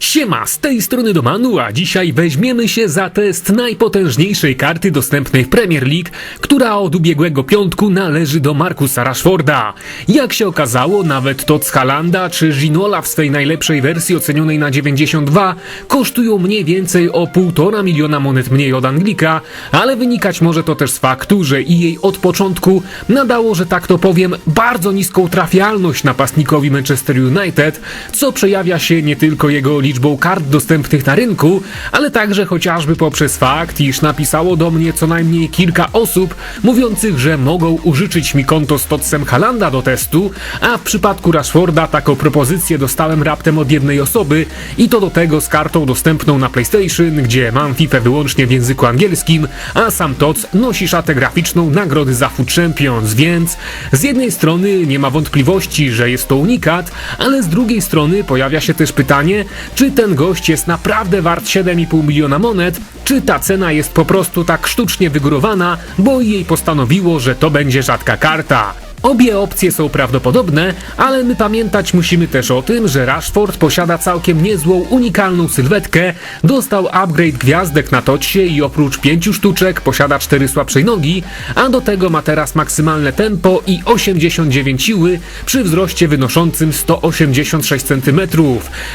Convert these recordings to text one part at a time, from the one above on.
Siema, z tej strony Domanu, a dzisiaj weźmiemy się za test najpotężniejszej karty dostępnej w Premier League, która od ubiegłego piątku należy do Markusa Rashforda. Jak się okazało, nawet Tots Halanda czy Ginola w swej najlepszej wersji ocenionej na 92 kosztują mniej więcej o 1,5 miliona monet mniej od Anglika, ale wynikać może to też z faktu, że jej od początku nadało, że tak to powiem, bardzo niską trafialność napastnikowi Manchester United, co przejawia się nie tylko jego liczbą kart dostępnych na rynku, ale także chociażby poprzez fakt, iż napisało do mnie co najmniej kilka osób mówiących, że mogą użyczyć mi konto z Totsem Halanda do testu, a w przypadku Rashforda taką propozycję dostałem raptem od jednej osoby i to do tego z kartą dostępną na PlayStation, gdzie mam FIFA wyłącznie w języku angielskim, a sam Tots nosi szatę graficzną nagrody za Food Champions, więc z jednej strony nie ma wątpliwości, że jest to unikat, ale z drugiej strony pojawia się też pytanie, czy ten gość jest naprawdę wart 7,5 miliona monet, czy ta cena jest po prostu tak sztucznie wygórowana, bo jej postanowiło, że to będzie rzadka karta. Obie opcje są prawdopodobne, ale my pamiętać musimy też o tym, że Rashford posiada całkiem niezłą, unikalną sylwetkę, dostał upgrade gwiazdek na tocie i oprócz pięciu sztuczek posiada cztery słabszej nogi, a do tego ma teraz maksymalne tempo i 89 siły przy wzroście wynoszącym 186 cm.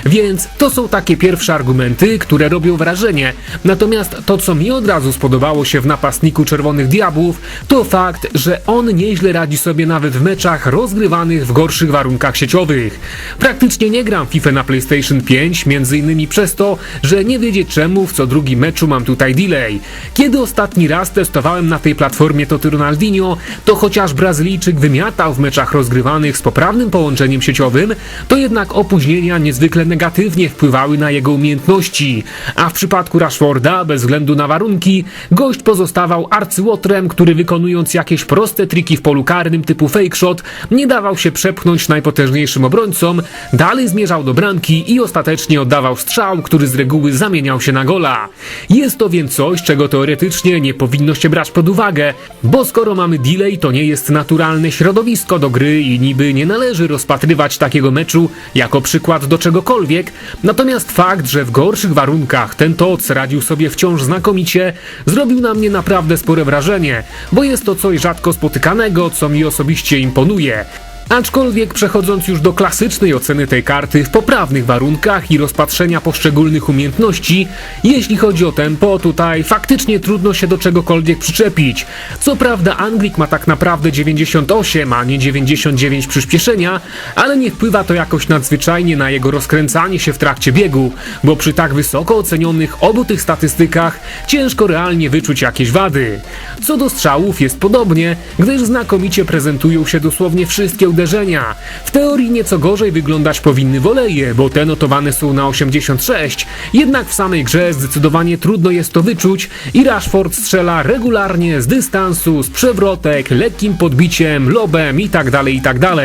Więc to są takie pierwsze argumenty, które robią wrażenie. Natomiast to, co mi od razu spodobało się w napastniku Czerwonych Diabłów, to fakt, że on nieźle radzi sobie nawet w meczach rozgrywanych w gorszych warunkach sieciowych. Praktycznie nie gram FIFA na PlayStation 5, między innymi przez to, że nie wiedzieć czemu w co drugi meczu mam tutaj delay. Kiedy ostatni raz testowałem na tej platformie Toty Ronaldinho, to chociaż Brazylijczyk wymiatał w meczach rozgrywanych z poprawnym połączeniem sieciowym, to jednak opóźnienia niezwykle negatywnie wpływały na jego umiejętności. A w przypadku Rashforda, bez względu na warunki, gość pozostawał arcyłotrem, który wykonując jakieś proste triki w polu karnym typu fake shot, nie dawał się przepchnąć najpotężniejszym obrońcom, dalej zmierzał do bramki i ostatecznie oddawał strzał, który z reguły zamieniał się na gola. Jest to więc coś, czego teoretycznie nie powinno się brać pod uwagę, bo skoro mamy delay, to nie jest naturalne środowisko do gry i niby nie należy rozpatrywać takiego meczu jako przykład do czegokolwiek, natomiast fakt, że w gorszych warunkach ten toc radził sobie wciąż znakomicie, zrobił na mnie naprawdę spore wrażenie, bo jest to coś rzadko spotykanego, co mi osobiście imponuje. Aczkolwiek przechodząc już do klasycznej oceny tej karty w poprawnych warunkach i rozpatrzenia poszczególnych umiejętności, jeśli chodzi o tempo, tutaj faktycznie trudno się do czegokolwiek przyczepić. Co prawda Anglik ma tak naprawdę 98, a nie 99 przyspieszenia, ale nie wpływa to jakoś nadzwyczajnie na jego rozkręcanie się w trakcie biegu, bo przy tak wysoko ocenionych obu tych statystykach ciężko realnie wyczuć jakieś wady. Co do strzałów jest podobnie, gdyż znakomicie prezentują się dosłownie wszystkie uderzenia. W teorii nieco gorzej wyglądać powinny woleje, bo te notowane są na 86, jednak w samej grze zdecydowanie trudno jest to wyczuć i Rashford strzela regularnie z dystansu, z przewrotek, lekkim podbiciem, lobem itd. itd.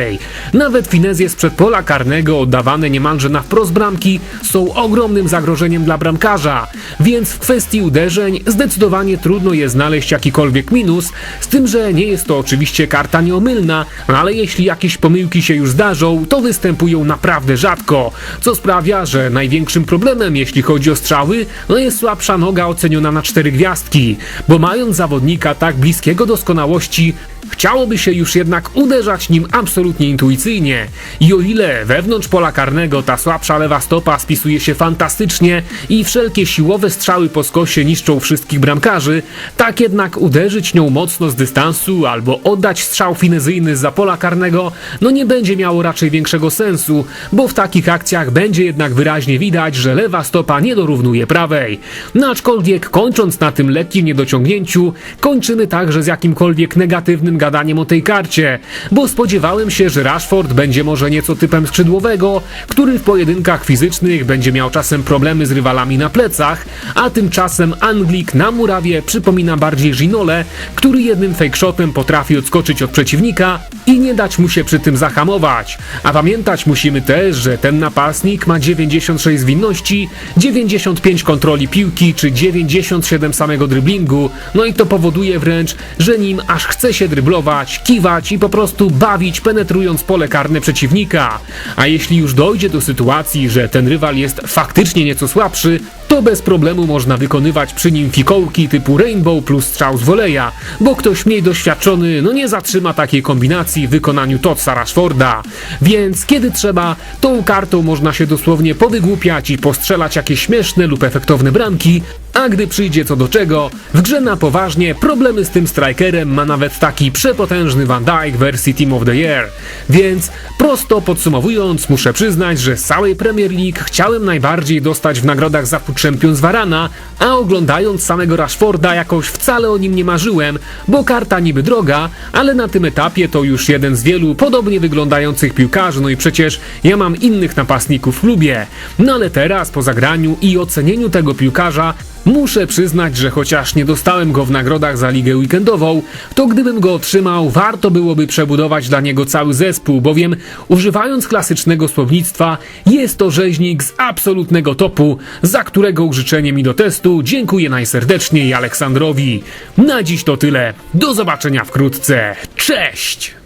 Nawet finezje z przedpola karnego oddawane niemalże na wprost bramki są ogromnym zagrożeniem dla bramkarza, więc w kwestii uderzeń zdecydowanie trudno jest znaleźć jakikolwiek minus, z tym, że nie jest to oczywiście karta nieomylna, ale jeśli jakieś pomyłki się już zdarzą, to występują naprawdę rzadko, co sprawia, że największym problemem, jeśli chodzi o strzały, no jest słabsza noga oceniona na cztery gwiazdki, bo mając zawodnika tak bliskiego doskonałości, Chciałoby się już jednak uderzać nim absolutnie intuicyjnie. I o ile wewnątrz pola karnego ta słabsza lewa stopa spisuje się fantastycznie i wszelkie siłowe strzały po skosie niszczą wszystkich bramkarzy, tak jednak uderzyć nią mocno z dystansu albo oddać strzał finezyjny z pola karnego, no nie będzie miało raczej większego sensu, bo w takich akcjach będzie jednak wyraźnie widać, że lewa stopa nie dorównuje prawej. No aczkolwiek kończąc na tym lekkim niedociągnięciu, kończymy także z jakimkolwiek negatywnym gadaniem o tej karcie, bo spodziewałem się, że Rashford będzie może nieco typem skrzydłowego, który w pojedynkach fizycznych będzie miał czasem problemy z rywalami na plecach, a tymczasem Anglik na murawie przypomina bardziej Ginole, który jednym fake shotem potrafi odskoczyć od przeciwnika i nie dać mu się przy tym zahamować. A pamiętać musimy też, że ten napastnik ma 96 zwinności, 95 kontroli piłki czy 97 samego dryblingu, no i to powoduje wręcz, że nim aż chce się dryblować, kiwać i po prostu bawić penetrując pole karne przeciwnika. A jeśli już dojdzie do sytuacji, że ten rywal jest faktycznie nieco słabszy, to bez problemu można wykonywać przy nim fikołki typu Rainbow plus strzał z woleja, bo ktoś mniej doświadczony no nie zatrzyma takiej kombinacji w wykonaniu Totsa Rashforda. Więc kiedy trzeba, tą kartą można się dosłownie powygłupiać i postrzelać jakieś śmieszne lub efektowne bramki, a gdy przyjdzie co do czego, w grze na poważnie problemy z tym strikerem ma nawet taki przepotężny Van Dijk wersji Team of the Year. Więc prosto podsumowując, muszę przyznać, że z całej Premier League chciałem najbardziej dostać w nagrodach za Foot Champions Varana, a oglądając samego Rashforda jakoś wcale o nim nie marzyłem, bo karta niby droga, ale na tym etapie to już jeden z wielu podobnie wyglądających piłkarzy, no i przecież ja mam innych napastników w klubie. No ale teraz po zagraniu i ocenieniu tego piłkarza Muszę przyznać, że chociaż nie dostałem go w nagrodach za ligę weekendową, to gdybym go otrzymał, warto byłoby przebudować dla niego cały zespół, bowiem używając klasycznego słownictwa, jest to rzeźnik z absolutnego topu, za którego użyczenie mi do testu dziękuję najserdeczniej Aleksandrowi. Na dziś to tyle. Do zobaczenia wkrótce. Cześć!